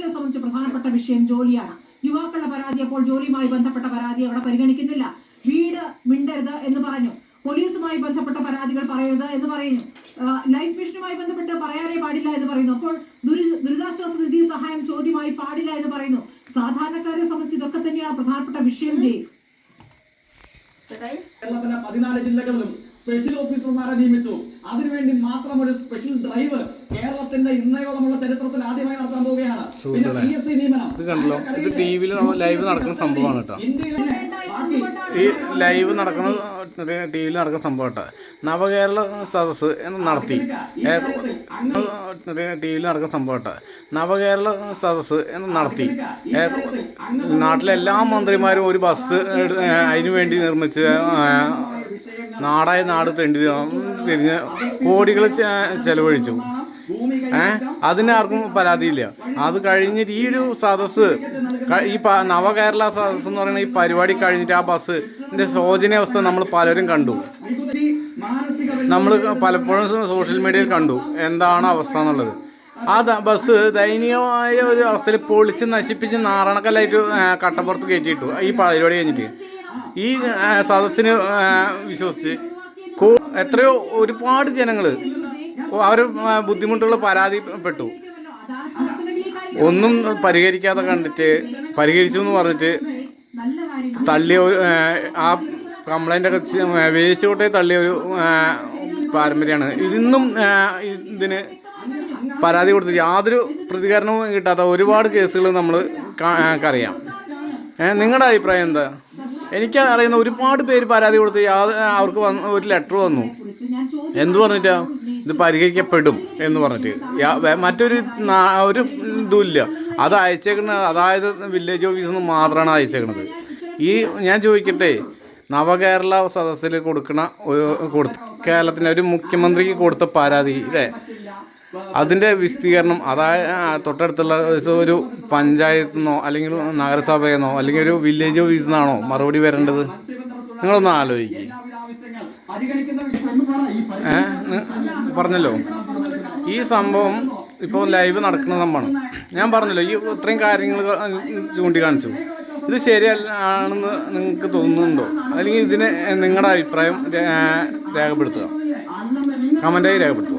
മുഖ്യമന്ത്രിയെ സംബന്ധിച്ച് പ്രധാനപ്പെട്ട വിഷയം ജോലിയാണ്. യുവാക്കളുടെ പരാതി അപ്പോൾ ജോലിയുമായി ബന്ധപ്പെട്ട പരാതി അവിടെ പരിഗണിക്കുന്നില്ല. വീട് മിണ്ടരുത് എന്ന് പറഞ്ഞു. പോലീസുമായി ബന്ധപ്പെട്ട പരാതികൾ പറയരുത് എന്ന് പറയുന്നു. ലൈഫ് മിഷനുമായി ബന്ധപ്പെട്ട് പറയാനേ പാടില്ല എന്ന് പറയുന്നു. അപ്പോൾ ദുരി- ദുരിതാശ്വാസ നിധി സഹായം ചോദ്യമായി പാടില്ല എന്ന് പറയുന്നു. സാധാരണക്കാരെ സംബന്ധിച്ച് ഇതൊക്കെ തന്നെയാണ് പ്രധാനപ്പെട്ട വിഷയം ചെയ്യും കേരളത്തിലെ പതിനാല് ജില്ലകളിലും സ്പെഷ്യൽ ഓഫീസർമാരെ നിയമിച്ചു. അതിനുവേണ്ടി മാത്രം ഒരു സ്പെഷ്യൽ ഡ്രൈവ് കേരളത്തിന്റെ ഇന്നയോളമുള്ള ചരിത്രത്തിൽ ആദ്യമായി നടത്താൻ പോവുകയാണ്. പിന്നെ പി എസ് സി നിയമനം. ഇത് കണ്ടല്ലോ ഇത് ടി വിയിൽ ലൈവ് നടക്കുന്ന സംഭവമാണ് കേട്ടോ. ഈ ലൈവ് നടക്കുന്ന ടി വിയിൽ നടക്കുന്ന സംഭവം കേട്ടോ. നവകേരള സദസ്സ് എന്ന് നടത്തി. ടി വിയിൽ നടക്കുന്ന സംഭവം കേട്ടോ. നവകേരള സദസ്സ് എന്ന് നടത്തി. നാട്ടിലെ എല്ലാ മന്ത്രിമാരും ഒരു ബസ് അതിനുവേണ്ടി അതിനു വേണ്ടി നിർമ്മിച്ച് നാടായ നാട് തെണ്ടി തിരിഞ്ഞ് കോടികൾ ചെലവഴിച്ചു. ഏ? അതിന് ആർക്കും പരാതിയില്ല. അത് കഴിഞ്ഞിട്ട് ഈ ഒരു സദസ്സ് ഈ നവ നവകേരള സദസ്സ് എന്ന് പറയുന്ന ഈ പരിപാടി കഴിഞ്ഞിട്ട് ആ ബസ്സിന്റെ ശോചനീയാവസ്ഥ നമ്മൾ പലരും കണ്ടു. നമ്മൾ പലപ്പോഴും സോഷ്യൽ മീഡിയയിൽ കണ്ടു. എന്താണ് അവസ്ഥ എന്നുള്ളത്. ആ ബസ് ദയനീയമായ ഒരു അവസ്ഥയിൽ പൊളിച്ച് നശിപ്പിച്ച് നാരണക്കല്ലായിട്ട് കട്ടപ്പുറത്ത് കയറ്റിയിട്ടു. ഈ പരിപാടി കഴിഞ്ഞിട്ട്. ഈ സദസ്സിന് വിശ്വസിച്ച് എത്രയോ ഒരുപാട് ജനങ്ങൾ അവർ ബുദ്ധിമുട്ടുകൾ പരാതിപ്പെട്ടു ഒന്നും പരിഹരിക്കാതെ കണ്ടിട്ട് പരിഹരിച്ചു എന്ന് പറഞ്ഞിട്ട് തള്ളിയ ആ, കംപ്ലൈന്റ് ഒക്കെ വേസ്റ്റ് കൊട്ടേ തള്ളിയ ഒരു പാരമ്പര്യമാണ്. ഇതിന്നും ഇതിന് പരാതി കൊടുത്ത് യാതൊരു പ്രതികരണവും കിട്ടാത്ത ഒരുപാട് കേസുകൾ നമ്മൾ അറിയാം നിങ്ങളുടെ അഭിപ്രായം എന്താ? എനിക്ക് അറിയുന്ന ഒരുപാട് പേര് പരാതി കൊടുത്ത് അവർക്ക് വന്ന് ഒരു ലെറ്റർ വന്നു. എന്ത് പറഞ്ഞിട്ടാ? ഇത് പരിഹരിക്കപ്പെടും എന്ന് പറഞ്ഞിട്ട്. മറ്റൊരു ഒരു ഇതുമില്ല. അത് അയച്ചേക്കുന്നത് അതായത് വില്ലേജ് ഓഫീസിൽ നിന്ന് മാത്രമാണ് അയച്ചേക്കുന്നത് ഈ ഞാൻ ചോദിക്കട്ടെ നവകേരള സദസ്സിൽ കൊടുക്കണ ഒരു കേരളത്തിന്റെ ഒരു മുഖ്യമന്ത്രിക്ക് കൊടുത്ത പരാതി അല്ലേ അതിന്റെ വിശദീകരണം അതായത് തൊട്ടടുത്തുള്ള ഒരു പഞ്ചായത്തു നിന്നോ അല്ലെങ്കിൽ നഗരസഭയിൽ നിന്നോ അല്ലെങ്കിൽ ഒരു വില്ലേജ് ഓഫീസിൽ നിന്നാണോ മറുപടി വരേണ്ടത്? നിങ്ങളൊന്ന് ആലോചിക്കുക ഏ? പറഞ്ഞല്ലോ. ഈ സംഭവം ഇപ്പോൾ ലൈവ് നടക്കുന്ന സംഭവമാണ്. ഞാൻ പറഞ്ഞല്ലോ ഈ ഇത്രയും കാര്യങ്ങൾ ചൂണ്ടിക്കാണിച്ചു. ഇത് ശരിയല്ലാണെന്ന് നിങ്ങൾക്ക് തോന്നുന്നുണ്ടോ? അല്ലെങ്കിൽ ഇതിന് നിങ്ങളുടെ അഭിപ്രായം രേഖപ്പെടുത്തുക. കമന്റായി രേഖപ്പെടുത്തുക.